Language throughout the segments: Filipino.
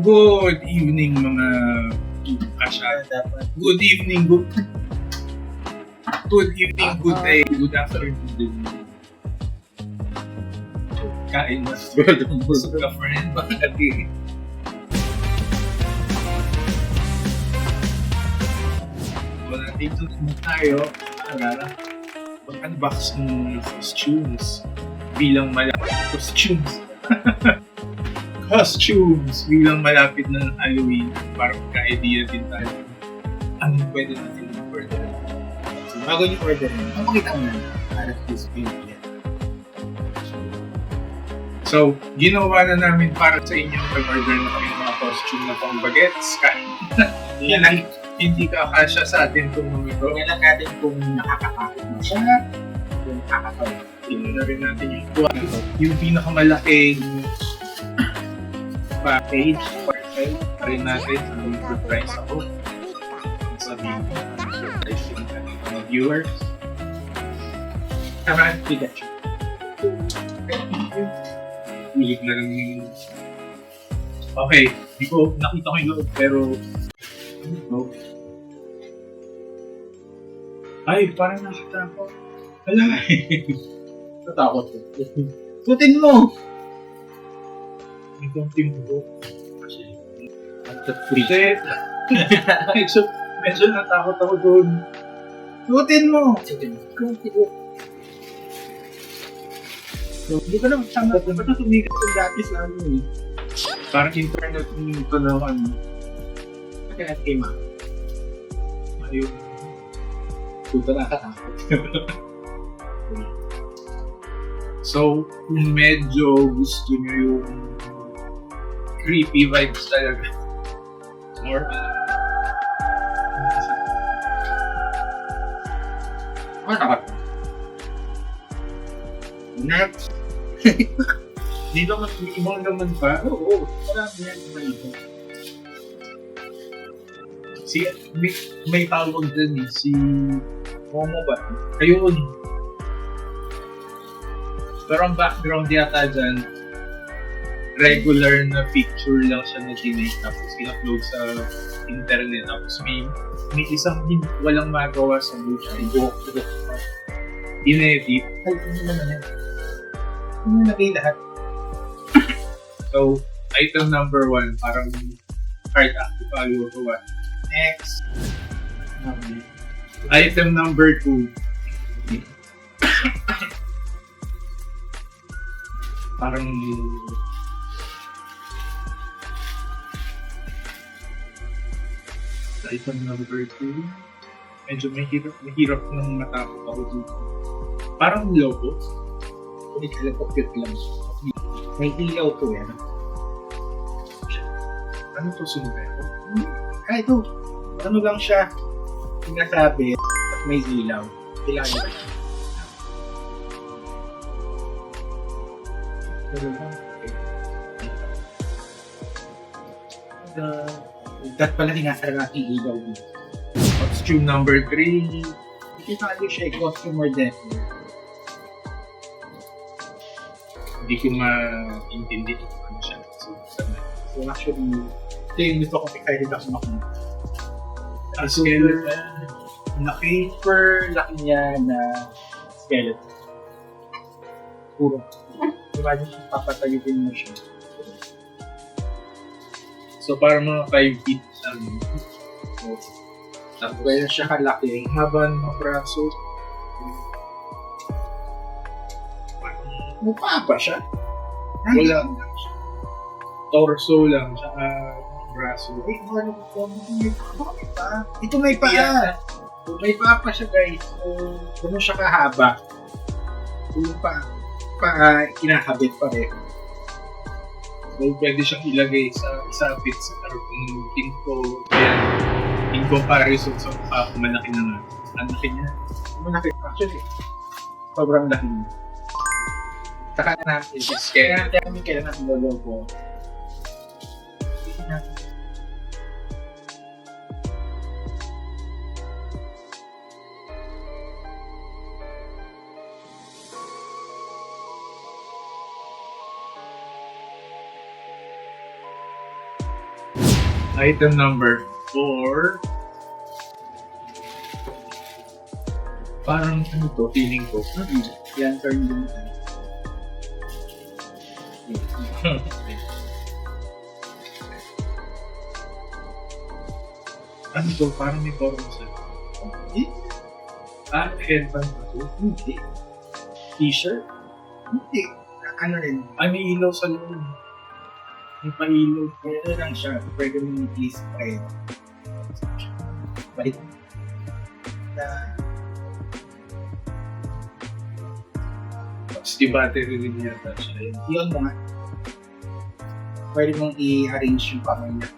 Good evening mga kasya. Dapat. Good evening, good Good evening, good day, good afternoon, good evening. Kain na. Busog ka, friend. Bakit di? Wala dito naman tayo para mag-unbox ng costumes bilang malapit costumes costumes bilang malapit na ng Halloween para magka-idea din tayo ano yung pwede natin i-order. So, bago niyo order yun, papakita mo na para sa display yan. So, ginawa na namin para sa inyo mag-order na kami ng mga costume na pang bagets. Kahit yan lang, hindi ka kasya sa atin itong mga ito. Tingnan lang natin kung nakakapakit mo siya, kung nakakatawa. Tingnan na rin natin yung yung pinakamalaking package sale pa rin natin ang price ako. Sabihin ko, price yung ating mga viewers. Tama, Pikachu. Hilig na lang yung... Okay, di ko nakita ko yung loob, pero... Ano? Ay, parang nakatakot. Wala eh. Natakot ko. Sutin mo! May konting buhok. Kasi... Kasi... medyo, medyo natakot ako doon. Sutin mo! Sutin mo. Kunti ko. So, hindi ko naman tama. Ba't na tumigas yung dati sa ano eh? Parang internet nito na ano. Kaya kay Ma. Ayun. Puta nakakatakot. So, kung medyo gusto nyo yung creepy vibes talaga. More Ano takot? Next. Dito mas may ibang naman pa. Oo, marami yan naman ito. Si, may, may tawag dyan eh. Si Momo ba? Ayun. Pero ang background yata dyan, regular na picture lang siya na dinate tapos in-upload sa internet tapos may may isang hin- walang magawa sa buhay buhok pa inedit Ay, ano naman yan? Ano nagay lahat? so item number one parang hard act to follow to one Next. Okay. item number two parang item number two medyo may hirap, may hirap ng matakot ako dito. Parang. Hindi ka lang cute lang. May ilaw to yan. Ano to sombrero? Ah, ito. Ano lang siya? Sinasabi at may ilaw. Kailangan ba? Pero lang. Uh, that pala sinasara natin ilaw dito. Costume number three. Hindi ko ano siya, or decor. Hindi ko ma-intindi kung ano siya. So. So actually, ito yung gusto ko excited ako makita. Ah, skeleton. Laki per laki niya na skeleton. Puro. Imagine papatayutin mo siya. So, parang mga 5 feet lang. So, tapos kaya siya kalaki. Haba ng mga braso. Mukha pa siya. Wala. Torso lang, tsaka braso. Ay, ano ko may pa. Ito may paa. May paa pa siya guys. So, ganun siya kahaba. Yung pa, paa, kinakabit pa So, pwede siyang ilagay sa isapit sa karong pinto. Kaya, in comparison sa mukha ko, malaki na. Ang laki niya. Malaki. Actually, sobrang laki niya. Saka natin. Kaya kami kailan natin lologo. Hindi Item number 4. Parang ano to, feeling ko. Yan, turn din. ano to? Parang may form sa Eh, Ah, headband ba to? Hindi. T-shirt? Hindi. Ano rin. Ay, may ilaw sa loob. May pa-ilaw. Ano lang siya. Pwede mo i-spray. Balik. Na, Tapos di battery rin yata siya. yun mo nga. Pwede mong i-arrange yung kamay niya.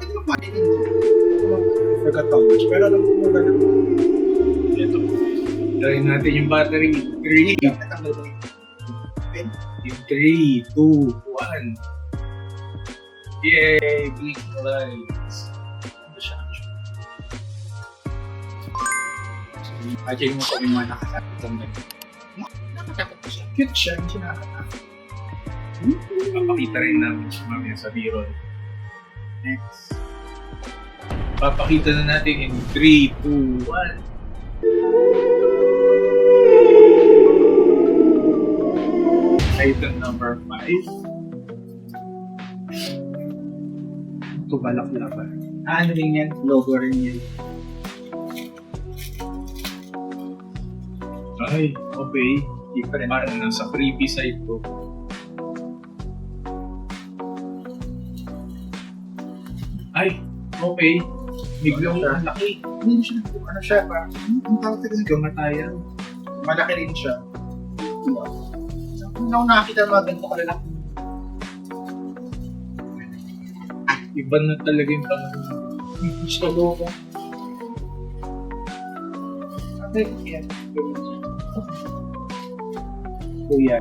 Pwede mo pa rin I forgot how much. Pero alam ko mo na lang. Ito. Try natin yung battery. 3, Natanggal mo yung yung 3, 2, 1. Yay! Blinking lights. ano siya. Imagine mo kung yung mga nakatakot ang ganyan. Nakatakot ko siya. Cute siya. Hindi siya nakakatakot. Papakita rin namin siya mamaya sa B-roll. Next. Papakita na natin in 3, 2, 1. Item number 5. Ito balak-lakan. Ah, ano rin yan? Logo rin yan. Ay, okay. Different. Parang nasa creepy side ko. Ay, okay. Biglang ang laki. Hindi siya. Ano siya pa? Ang tawag sa ganito. Kamatayan. Malaki rin siya. Diba? Kung ako nakakita ng mga ganito kalalaki. Iba na talaga yung panahon. Gusto logo. Sabi ko yan. Kuya.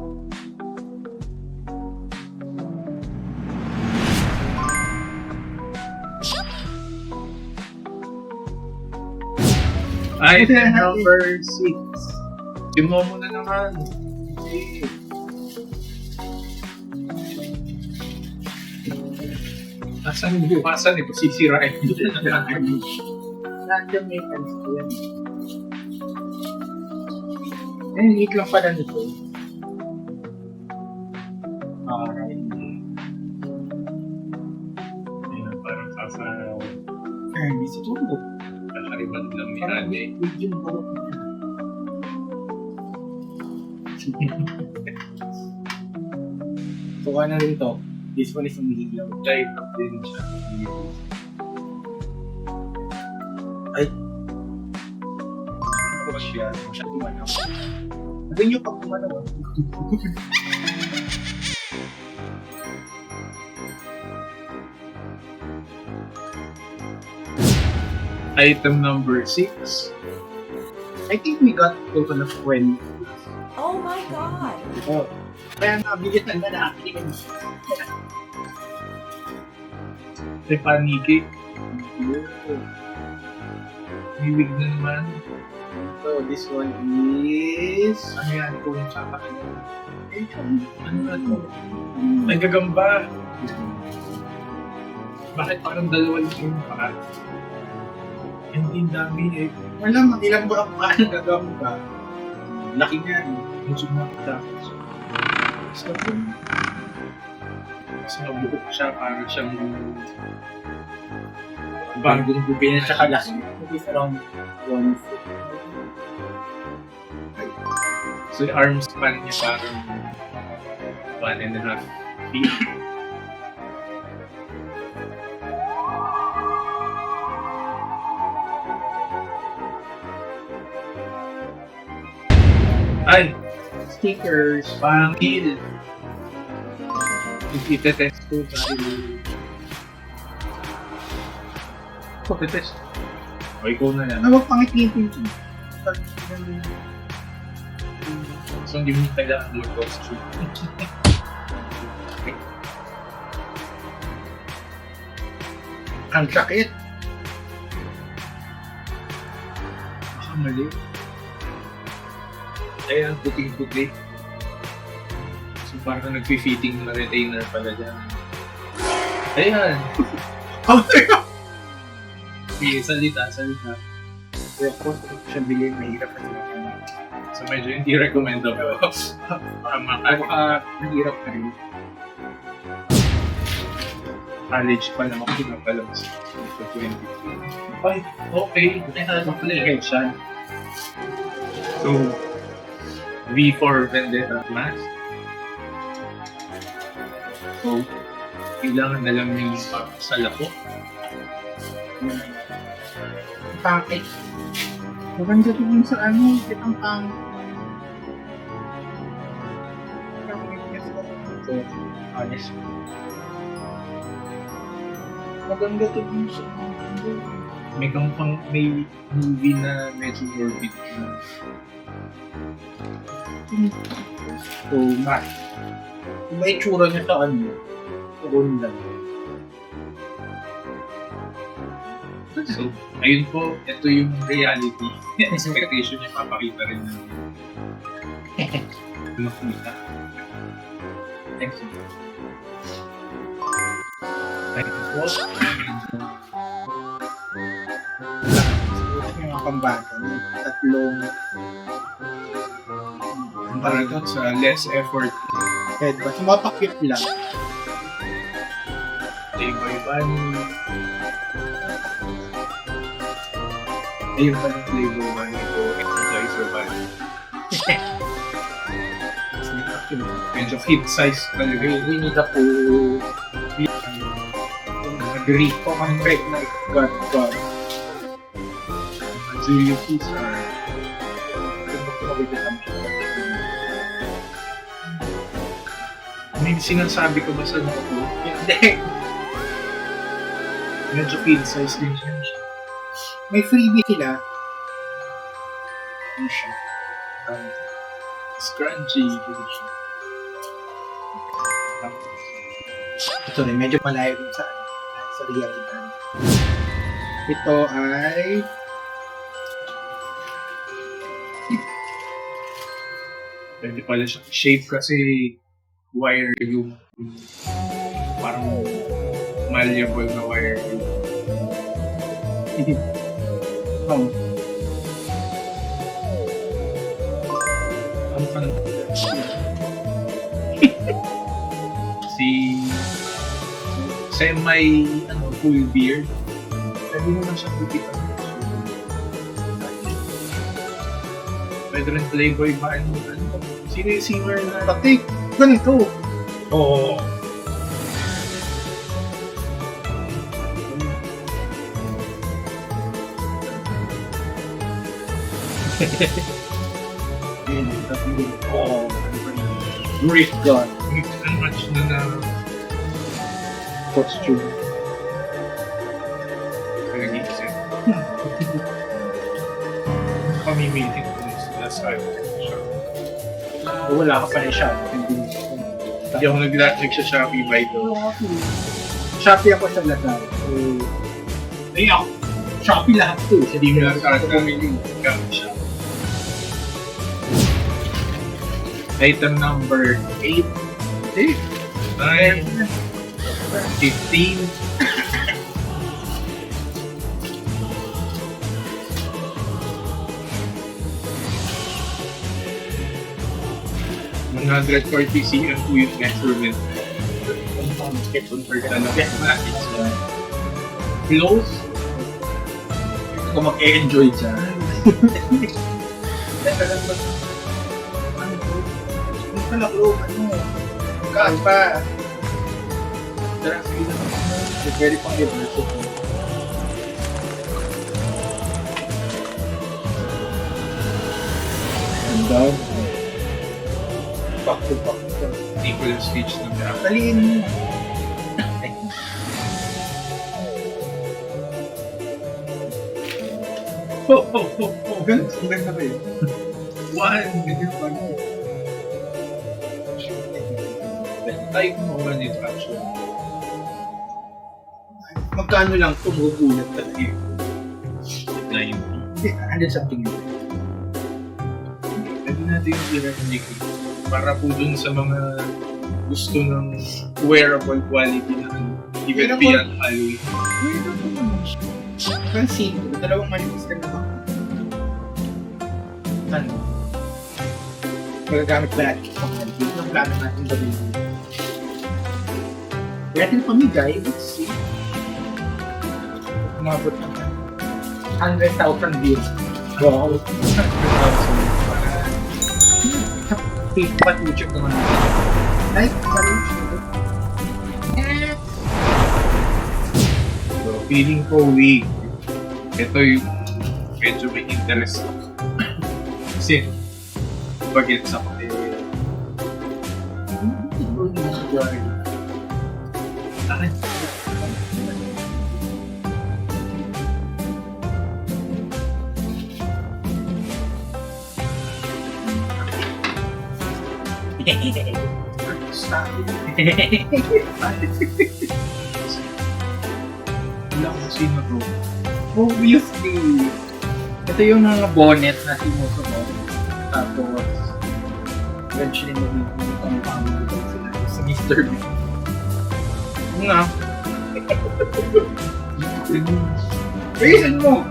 Item number 6. Timo mo na naman. Asan yung bukasan ito? Sisirain mo na lang. Random maintenance ko yan. Eh, hit lang pala nito. Alright. Ayun, parang sasaraw. Eh, hindi si Tulo. Kakariban lang ni Parang Ate. with yung bulok niya. So, ano rin to? This one is umihilaw. Type din siya. Ay. Ako siya. Siya kumanaw. Sabi niyo pag kumanaw. ah. Item number 6. I think we got total of 20. Oh my god. Oh. Kaya nga, bigyan na na natin. May paniki. Bibig na naman. So, this one is... Ano yan? Kung yung sa akin. Eh, Ano na to? May gagamba. Bakit parang dalawa lang yung paa? Hindi dami eh. Wala, ilang ba ang paano gagawin ba? Laki nga. eh. Medyo makita. So, Mas mabuhok siya para siyang bagong bubi na tsaka laki. It is around one foot. So yung arm span niya parang one and a half feet. Ay! Stickers. Pangil! Itetest ko dahil... Oh, tetest. O, ikaw na yan. Ano, wag pangit-ngipin ko. So, hindi mo kailangan mag-costume. Ang sakit. Baka mali. Kaya ang puting-puti. So parang nag-fitting na retainer pala dyan. Ayan. How to Sige, salita, salita. Kaya ko, siya bilhin, mahirap na sila. So medyo hindi recommendable. Baka maka Baka mahirap na rin. college pa lang ako pinapalabas. So 20. Ay, okay. Kaya na pala siya. So, V for Vendetta Mask. So, kailangan na lang yung sa lako. Bakit? Maganda yung sa ano, kitang pang... So, honest. Maganda to yung sa ano. May kang pang may movie na medyo morbid na So, ma. Kung may tsura niya sa ano, lang. So, ayun po, ito yung reality. Expectation niya papakita rin ng makita. Thanks. Ayun po. Yung no? tatlong Para doon sa less effort, headband. Sumapakit lang. Bunny. Ayun pa ng Playboy Bunny ko, Energizer Bunny. Medyo kid size talaga yun. Winnie the Pooh. Agree. Kung ang break na God, God. Julia Caesar. May sinasabi ko ba sa mga ko? Hindi. Medyo kid size din siya. May freebie sila. Ano siya? Um, scrunchy. Ito rin, medyo malayo din sa, sa realidad. Ito ay Pwede pala siya. Shape kasi wire yung, parang malleable na wire yung oh, ano na? si semi ano full beard. Pwede naman siyang gupitan pwede rin playboy ba? Ano ano sino yung singer na Pati, ganito. oo Yun, tatlo. oo Great God. mix and match na na Costume. nag-iisip pamimitin ko sila sa siya Wala ka pa rin siya. Hindi. hindi ako nag-latag sa Shopee by the Shopee ako sa Lazada. So, ay ako. Shopee lahat to. Sa Hindi mo lang talaga Bumili. gamit siya. Item number 8, 9, 15, One hundred forty cm po yung measurement. Convert na. Mathematics na. Close. Kung mag-e-enjoy siya. Ano to? Hindi pala clue. Ano? Kaan pa. Tara, sige na. Very pang down. Back to back. Hindi ko yung speech na niya. Taliin mo. Ho, ho, ho, ho. Ganun. Ang ganda ba yun? One. Ganun pa rin. Tayo kumuha nito actually. Magkano lang ito? Magugulat talaga yun. Nine. Hindi, andyan something yun. Pwede natin yung i-replicate para po dun sa mga gusto ng wearable quality na Even beyond Halloween. Weird ako naman siya. Pansin ko, dalawang manifest ka na ba? Ano? Magagamit ba natin mga dito? Ang plano natin gawin natin pamigay, let's see. Umabot ng 100,000 views. Wow. YouTube naman. Para YouTube. So, feeling ko weak. Ito yung medyo may interest ako. Kasi, bagets ako eh. Akin. Wala kung sino to. Obviously. Ito yung mga bonnet na sinusunod. Tapos, eventually magiging ang pamumukan sila sa Mr. Ano nga? Reason mo!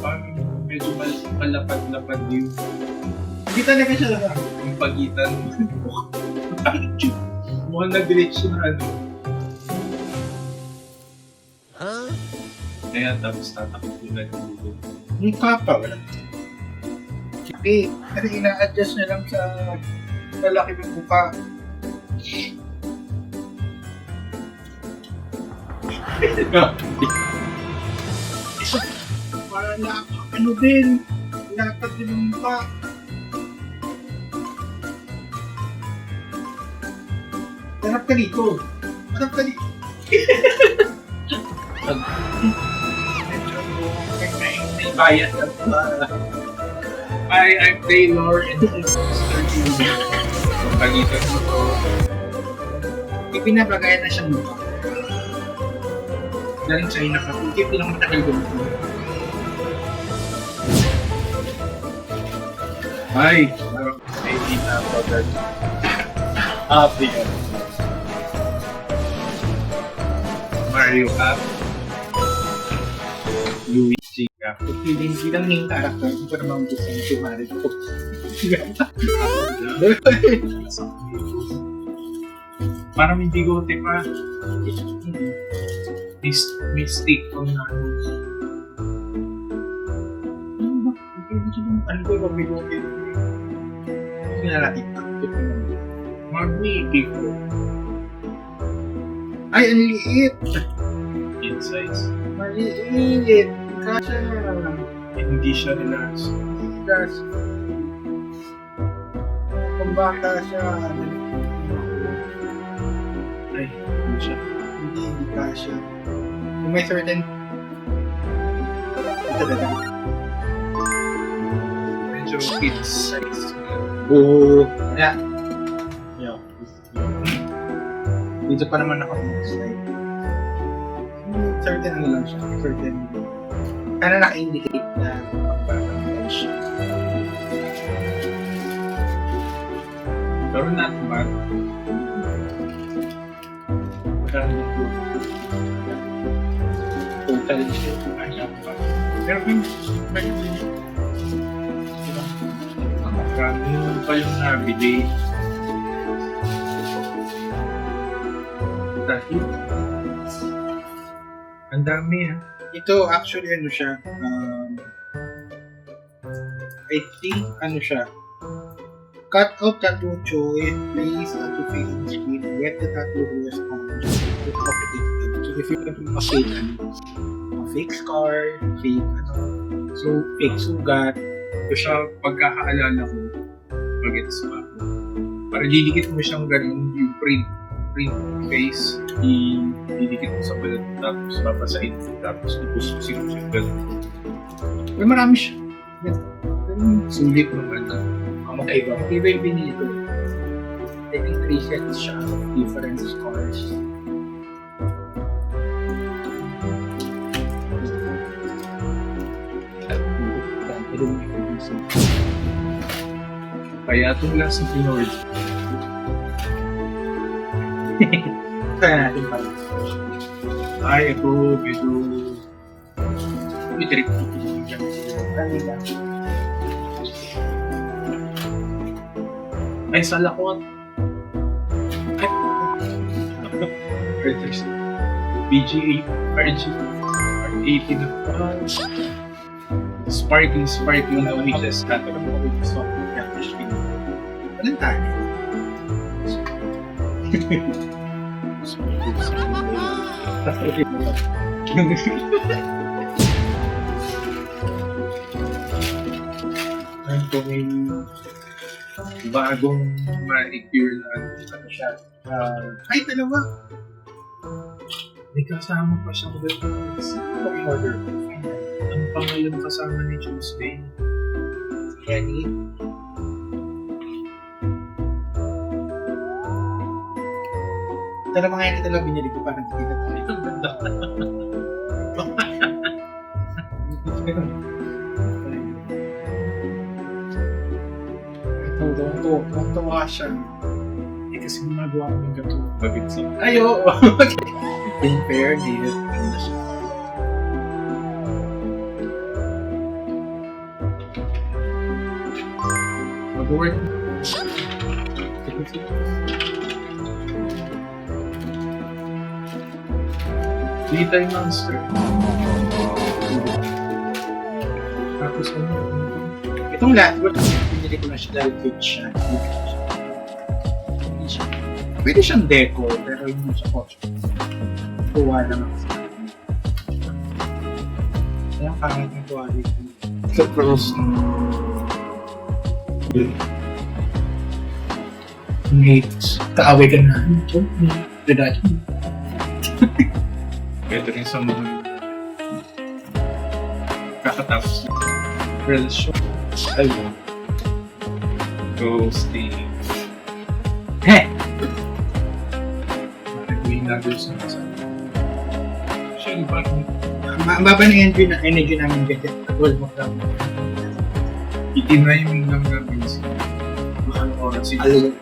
Parang medyo mal- malapad-lapad yung, Hindi talaga siya lang. yung pagitan. Mukhang nag-glitch yung ano. Kaya tapos tatakot yung nag-google. Mukha pa, wala. Hindi, kasi ina-adjust niya lang sa lalaki ng mukha. Para na, ano din, lapat din ng mukha. Harap ka dito. Harap ka dito. Bias ka pa. Hi, I'm Taylor and this is Mr. Google. So, pagitan mo to. Ipinabagayan na siyang mukha. Dahil sa'yo nakapikip lang matagal gumito. Hi! Parang may kita ako agad. Happy ka. Mario Kart. Luigi. So, feeling bilang main character, hindi ko naman gusto yung si Mario. Parang hindi ko pa. Mis mistake ko na. Ano ko yung bigo Hindi na natin. Mag-wiki ko. Ay, ang liit! Insights. Maliit! Kasha Hindi siya relax. Gas. Kung bata siya, Ay, hindi siya. hindi, hindi kasha. Kung may certain ito na lang. Medyo kids size. Oo. Yeah. Dito pa naman ako slide. Certain ano lang siya. Certain ano naka-indicate na magpapagod siya. Pero not bad. Magkano dito? Total siya. Ay, not bad. Pero kung may Diba? Magkano pa yung nabili? Ang dami ah. Ito actually ano siya. Um, I think ano siya. Cut out tattoo choice, place tattoo face on screen, wet the tattoo with sponge, with complicated. So if you want to fake ano, a fake scar, fake ano, so fake sugat, Ito siya pagkakaalala ko bagets pa. Para didikit mo siyang ganun yung print print face i didikit mo sa balat tapos papasain mo tapos ipuspusin mo siya ganun. may marami siya. Pero Sulit naman na. ang magkaiba. Magkaiba yung binili ko. I think three sets siya of different scars. Kaya itong last na pinorder, Kaya natin pala. Ay, ito, medyo... Trick ko. Ay, salakot. Ay, Arthurs. BGA, RG, R80 na pa. Sparkling, sparkling na weakness cut. Ano mo kung gusto ko catfish ito may bagong ma-cure na ano siya. Ah, Ay, dalawa. may kasama pa siyang weapons. Pag order. Ang pangalan kasama ni Tuesday. Kenny. Dalawa nga yung dalawa binili ko parang hindi na tayo. Ito ganda. Ito, ito, ito. Natuwa siya. Eh, kasi gumagawa ko ng gato. Babit sa... Ay, oo. In fairness, ano siya. Mag-work. Little Monster. Tapos ano? Itong word, pinili ko na siya dahil cute siya. Hindi siya. Pwede siyang deco, pero hindi siya costume. Tuwa sa akin. Kaya ang pangit ng quality. Sa pros. Mates, kaaway ka na. Ito, dadati. Ito rin sa mga kakatapos na relasyon. Ayun. Ghosting. Heh! Bakit may nagos na sa Siya yung bagong Ma- Ang baba ng energy, na energy namin ganyan. Wala mo lang. itinayong lang namin si Mahal Oras Alin.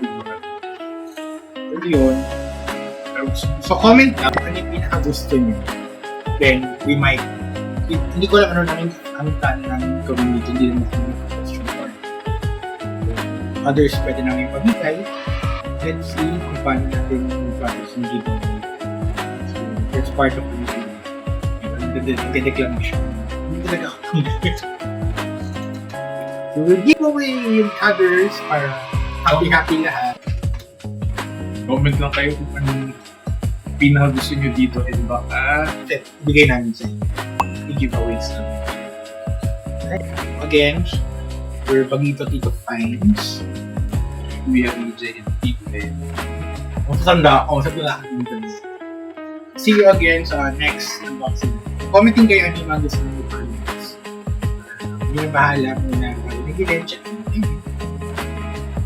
Pero yun, So comment down ano yung pinaka-gusto nyo. Then, we might, hindi ko alam ano namin, ang plan gawin dito, hindi naman kami question for Others, pwede namin pabigay. Let's see kung paano natin yung giveaway. So, that's part of the video. Siya. Hindi talaga ako So, we'll give away yung others para happy-happy lahat. Comment lang kayo kung anong pinaka gusto nyo dito and baka Set, bigay namin sa inyo. i-giveaways na. Again, we're Bagito Tito Fines. Kuya EJ and Tito Ben. Masasanda ako sa tula See you again sa next unboxing. Commenting kayo ano yung mga gusto nyo next. Hindi na bahala kung na nag-event check.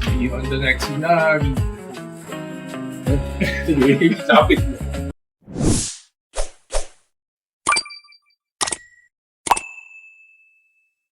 See you on the next vlog. Sige, sapit mo.